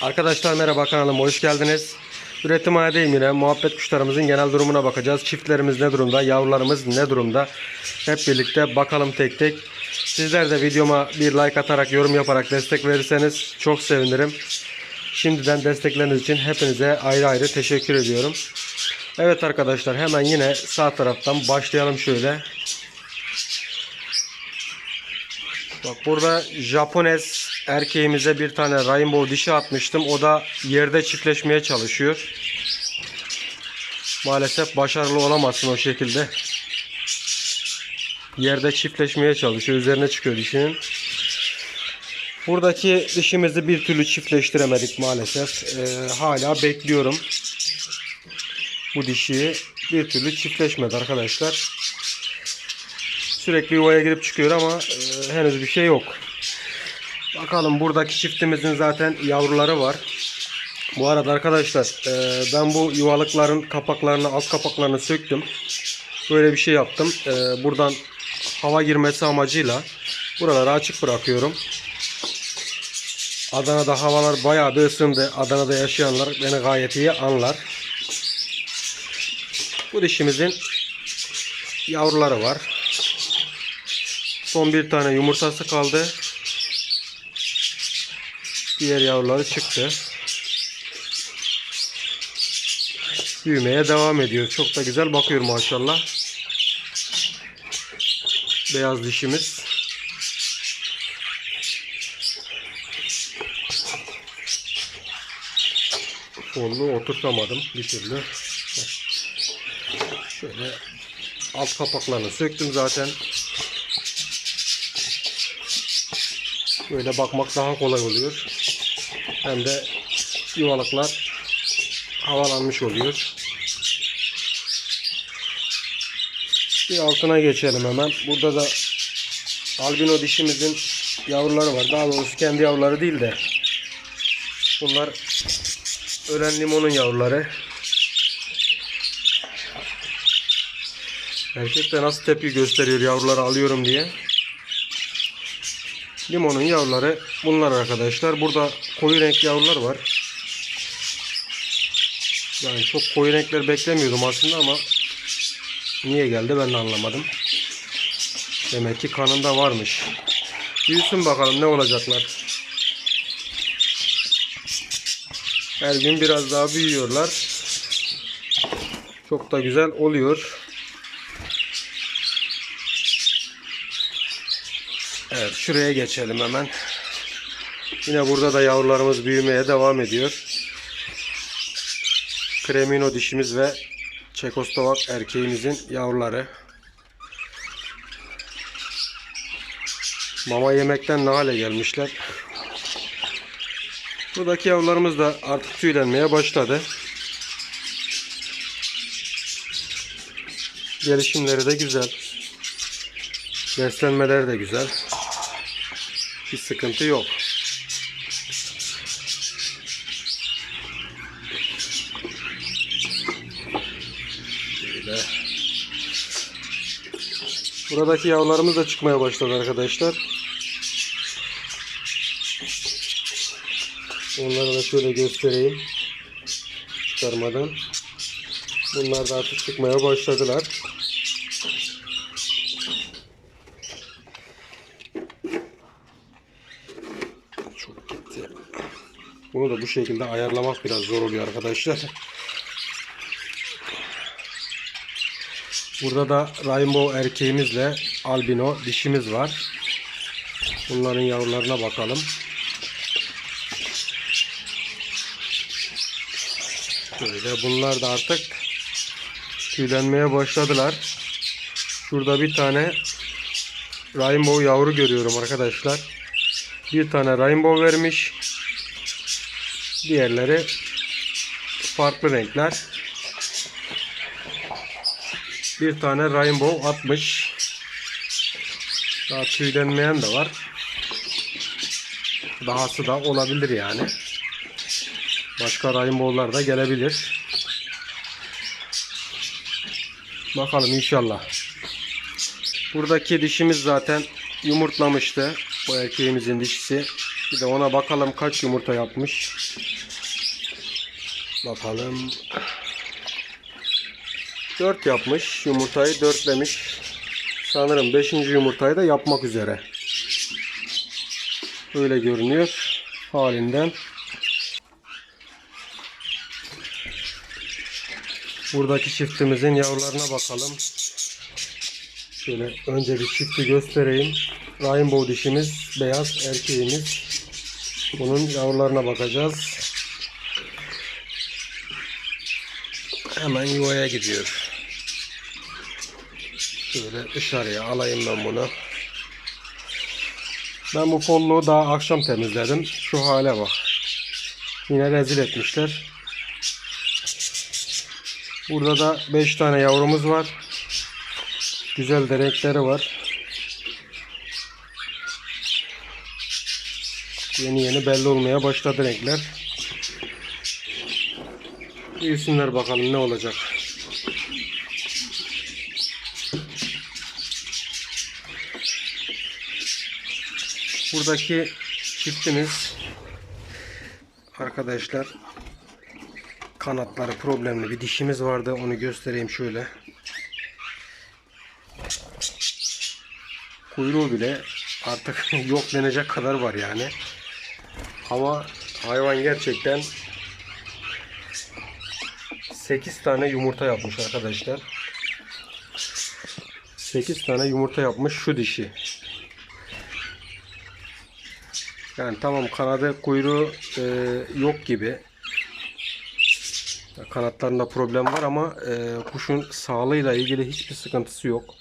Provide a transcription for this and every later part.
Arkadaşlar merhaba kanalıma hoş geldiniz. Üretim hayadayım yine. Muhabbet kuşlarımızın genel durumuna bakacağız. Çiftlerimiz ne durumda, yavrularımız ne durumda? Hep birlikte bakalım tek tek. Sizler de videoma bir like atarak, yorum yaparak destek verirseniz çok sevinirim. Şimdiden destekleriniz için hepinize ayrı ayrı teşekkür ediyorum. Evet arkadaşlar hemen yine sağ taraftan başlayalım şöyle. Bak burada Japones erkeğimize bir tane rainbow dişi atmıştım. O da yerde çiftleşmeye çalışıyor. Maalesef başarılı olamazsın o şekilde. Yerde çiftleşmeye çalışıyor. Üzerine çıkıyor dişinin. Buradaki dişimizi bir türlü çiftleştiremedik maalesef. Ee, hala bekliyorum. Bu dişi bir türlü çiftleşmedi arkadaşlar. Sürekli yuvaya girip çıkıyor ama e, henüz bir şey yok. Bakalım buradaki çiftimizin zaten yavruları var. Bu arada arkadaşlar e, ben bu yuvalıkların kapaklarını alt kapaklarını söktüm. Böyle bir şey yaptım. E, buradan hava girmesi amacıyla buraları açık bırakıyorum. Adana'da havalar bayağı bir ısındı. Adana'da yaşayanlar beni gayet iyi anlar. Bu dişimizin yavruları var. Son bir tane yumurtası kaldı. Diğer yavruları çıktı. Büyümeye devam ediyor. Çok da güzel bakıyor maşallah. Beyaz dişimiz. Kolunu oturtamadım bir türlü. Şöyle alt kapaklarını söktüm zaten. Böyle bakmak daha kolay oluyor. Hem de yuvalıklar havalanmış oluyor. Bir altına geçelim hemen. Burada da albino dişimizin yavruları var. Daha doğrusu kendi yavruları değil de bunlar ölen limonun yavruları. Erkek de nasıl tepki gösteriyor yavruları alıyorum diye. Limonun yavruları bunlar arkadaşlar. Burada koyu renk yavrular var. Yani çok koyu renkler beklemiyordum aslında ama niye geldi ben de anlamadım. Demek ki kanında varmış. Büyüsün bakalım ne olacaklar. Her gün biraz daha büyüyorlar. Çok da güzel oluyor. Evet şuraya geçelim hemen. Yine burada da yavrularımız büyümeye devam ediyor. Kremino dişimiz ve Çekoslovak erkeğimizin yavruları. Mama yemekten ne hale gelmişler. Buradaki yavrularımız da artık tüylenmeye başladı. Gelişimleri de güzel. Beslenmeleri de güzel. Bir sıkıntı yok. Şöyle. Buradaki yavrularımız da çıkmaya başladı arkadaşlar. Onları da şöyle göstereyim. Çıkarmadan. Bunlar da artık çıkmaya başladılar. Bunu da bu şekilde ayarlamak biraz zor oluyor arkadaşlar. Burada da rainbow erkeğimizle albino dişimiz var. Bunların yavrularına bakalım. Böyle bunlar da artık tüylenmeye başladılar. Şurada bir tane rainbow yavru görüyorum arkadaşlar. Bir tane rainbow vermiş. Diğerleri farklı renkler. Bir tane rainbow atmış. Daha tüylenmeyen de var. Dahası da olabilir yani. Başka rainbow'lar da gelebilir. Bakalım inşallah. Buradaki dişimiz zaten yumurtlamıştı. Bu erkeğimizin dişisi Bir de ona bakalım kaç yumurta yapmış. Bakalım. 4 yapmış. Yumurtayı dörtlemiş. Sanırım 5. yumurtayı da yapmak üzere. Öyle görünüyor halinden. Buradaki çiftimizin yavrularına bakalım. Şöyle önce bir çifti göstereyim. Rainbow dişimiz, beyaz erkeğimiz. Bunun yavrularına bakacağız. Hemen yuvaya gidiyor. Şöyle dışarıya alayım ben bunu. Ben bu polluğu daha akşam temizledim. Şu hale bak. Yine rezil etmişler. Burada da 5 tane yavrumuz var. Güzel de renkleri var. Yeni yeni belli olmaya başladı renkler. Büyüsünler bakalım ne olacak. Buradaki çiftimiz arkadaşlar kanatları problemli bir dişimiz vardı. Onu göstereyim şöyle. Kuyruğu bile artık yok denecek kadar var yani. Ama hayvan gerçekten 8 tane yumurta yapmış arkadaşlar. 8 tane yumurta yapmış şu dişi. Yani tamam kanadı kuyruğu e, yok gibi. Kanatlarında problem var ama e, kuşun sağlığıyla ilgili hiçbir sıkıntısı yok.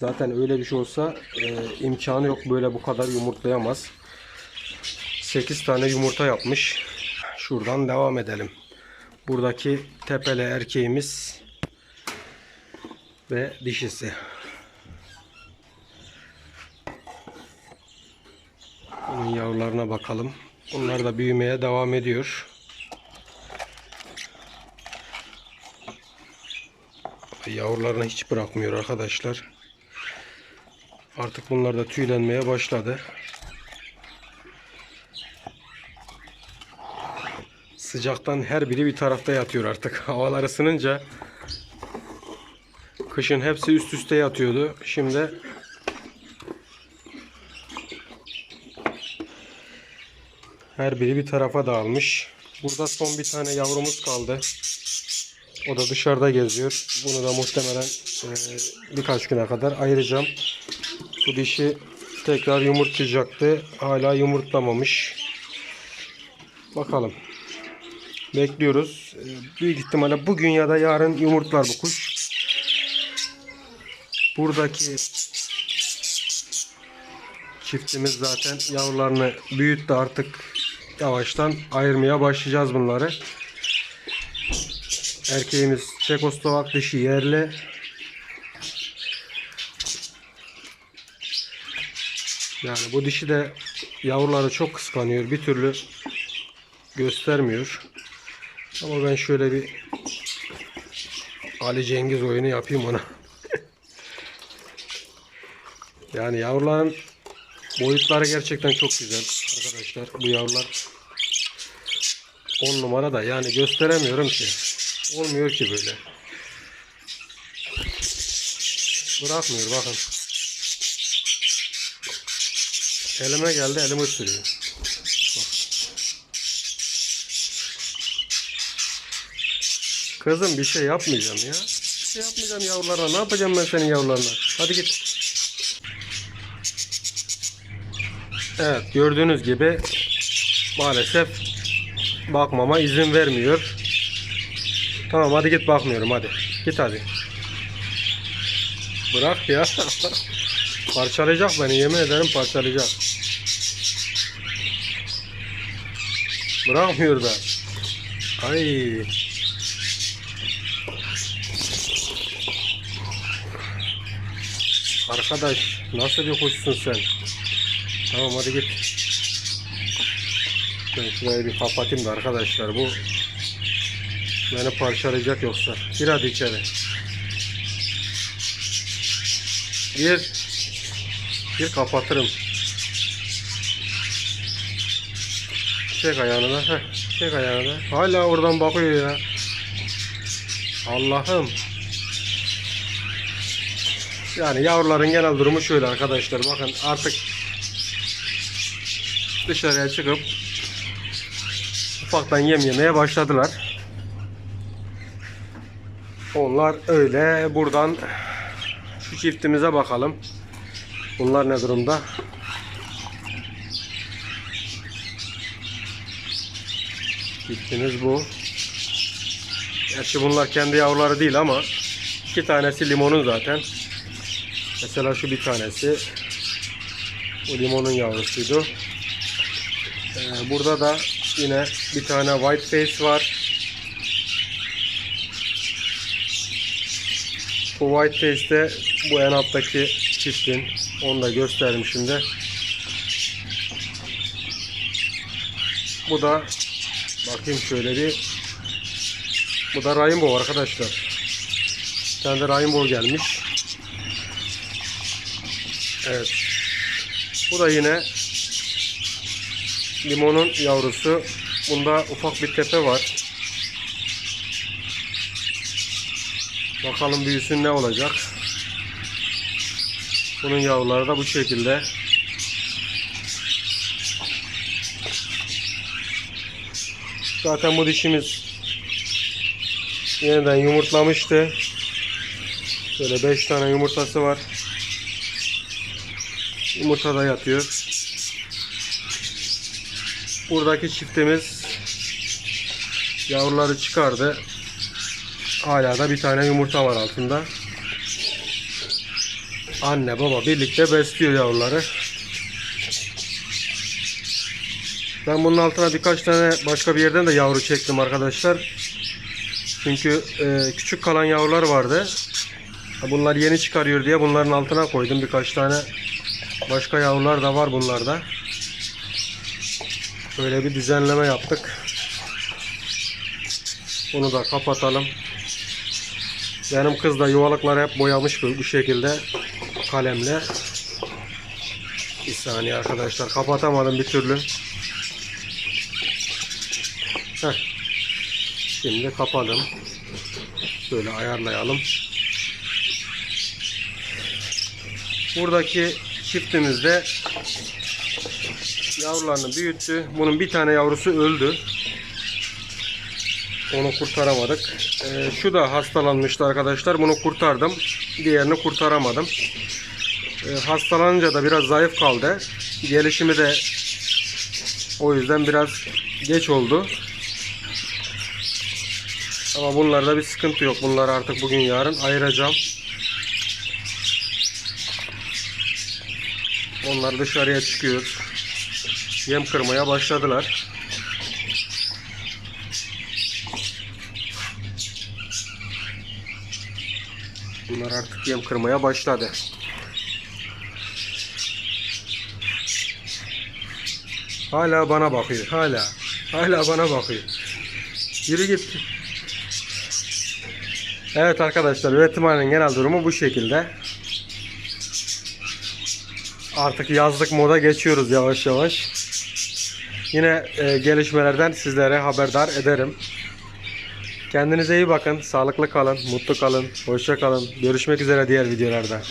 Zaten öyle bir şey olsa e, imkanı yok böyle bu kadar yumurtlayamaz. 8 tane yumurta yapmış. Şuradan devam edelim. Buradaki tepeli erkeğimiz ve dişisi. Bunun yavrularına bakalım. Bunlar da büyümeye devam ediyor. Yavrularını hiç bırakmıyor arkadaşlar. Artık bunlar da tüylenmeye başladı. Sıcaktan her biri bir tarafta yatıyor artık. Havalar ısınınca kışın hepsi üst üste yatıyordu. Şimdi her biri bir tarafa dağılmış. Burada son bir tane yavrumuz kaldı. O da dışarıda geziyor. Bunu da muhtemelen e, birkaç güne kadar ayıracağım. Bu dişi tekrar yumurtlayacaktı. Hala yumurtlamamış. Bakalım. Bekliyoruz. E, büyük ihtimalle bugün ya da yarın yumurtlar bu kuş. Buradaki çiftimiz zaten yavrularını büyüttü artık yavaştan ayırmaya başlayacağız bunları. Erkeğimiz Çekoslovak dişi yerli. Yani bu dişi de yavruları çok kıskanıyor. Bir türlü göstermiyor. Ama ben şöyle bir Ali Cengiz oyunu yapayım ona. yani yavruların boyutları gerçekten çok güzel arkadaşlar. Bu yavrular 10 numara da yani gösteremiyorum ki. Olmuyor ki böyle. Bırakmıyor bakın. Elime geldi elimi ısırıyor. Kızım bir şey yapmayacağım ya. Bir şey yapmayacağım yavrularına. Ne yapacağım ben senin yavrularına? Hadi git. Evet gördüğünüz gibi maalesef bakmama izin vermiyor. Tamam hadi git bakmıyorum hadi. Git hadi. Bırak ya. parçalayacak beni yemin ederim parçalayacak. Bırakmıyor da. Ay. Arkadaş nasıl bir kuşsun sen? Tamam hadi git. Ben şurayı bir kapatayım da arkadaşlar bu beni parçalayacak yoksa. Gir hadi içeri. Gir. Gir kapatırım. Çek ayağını da. Heh, çek ayağını. Hala oradan bakıyor ya. Allah'ım. Yani yavruların genel durumu şöyle arkadaşlar. Bakın artık dışarıya çıkıp ufaktan yem yemeye başladılar. Onlar öyle. Buradan şu çiftimize bakalım. Bunlar ne durumda? Çiftimiz bu. Gerçi bunlar kendi yavruları değil ama iki tanesi limonun zaten. Mesela şu bir tanesi. Bu limonun yavrusuydu. Ee, burada da yine bir tane white face var. Bu white face de bu en alttaki çiftin. Onu da gösterdim şimdi. Bu da bakayım şöyle bir bu da rainbow arkadaşlar. Bir tane de rainbow gelmiş. Evet. Bu da yine limonun yavrusu. Bunda ufak bir tepe var. Bakalım büyüsün ne olacak. Bunun yavruları da bu şekilde. Zaten bu dişimiz yeniden yumurtlamıştı. Böyle 5 tane yumurtası var. Yumurtada yatıyor. Buradaki çiftimiz yavruları çıkardı. Hala da bir tane yumurta var altında. Anne baba birlikte besliyor yavruları. Ben bunun altına birkaç tane başka bir yerden de yavru çektim arkadaşlar. Çünkü e, küçük kalan yavrular vardı. Bunlar yeni çıkarıyor diye bunların altına koydum birkaç tane. Başka yavrular da var bunlarda. Böyle bir düzenleme yaptık. Bunu da kapatalım. Benim kız da yuvalıkları hep boyamış bu, bu şekilde kalemle. Bir saniye arkadaşlar kapatamadım bir türlü. Heh. Şimdi kapadım. Şöyle ayarlayalım. Buradaki çiftimizde yavrularını büyüttü. Bunun bir tane yavrusu öldü. Onu kurtaramadık. Ee, şu da hastalanmıştı arkadaşlar. Bunu kurtardım. Diğerini kurtaramadım. Ee, hastalanınca da biraz zayıf kaldı. Gelişimi de o yüzden biraz geç oldu. Ama bunlarda bir sıkıntı yok. Bunları artık bugün yarın ayıracağım. Onlar dışarıya çıkıyor. Yem kırmaya başladılar. Bunlar artık yem kırmaya başladı. Hala bana bakıyor. Hala. Hala bana bakıyor. Yürü git. Evet arkadaşlar üretimhanenin genel durumu bu şekilde. Artık yazlık moda geçiyoruz yavaş yavaş. Yine e, gelişmelerden sizlere haberdar ederim. Kendinize iyi bakın, sağlıklı kalın, mutlu kalın, hoşça kalın. Görüşmek üzere diğer videolarda.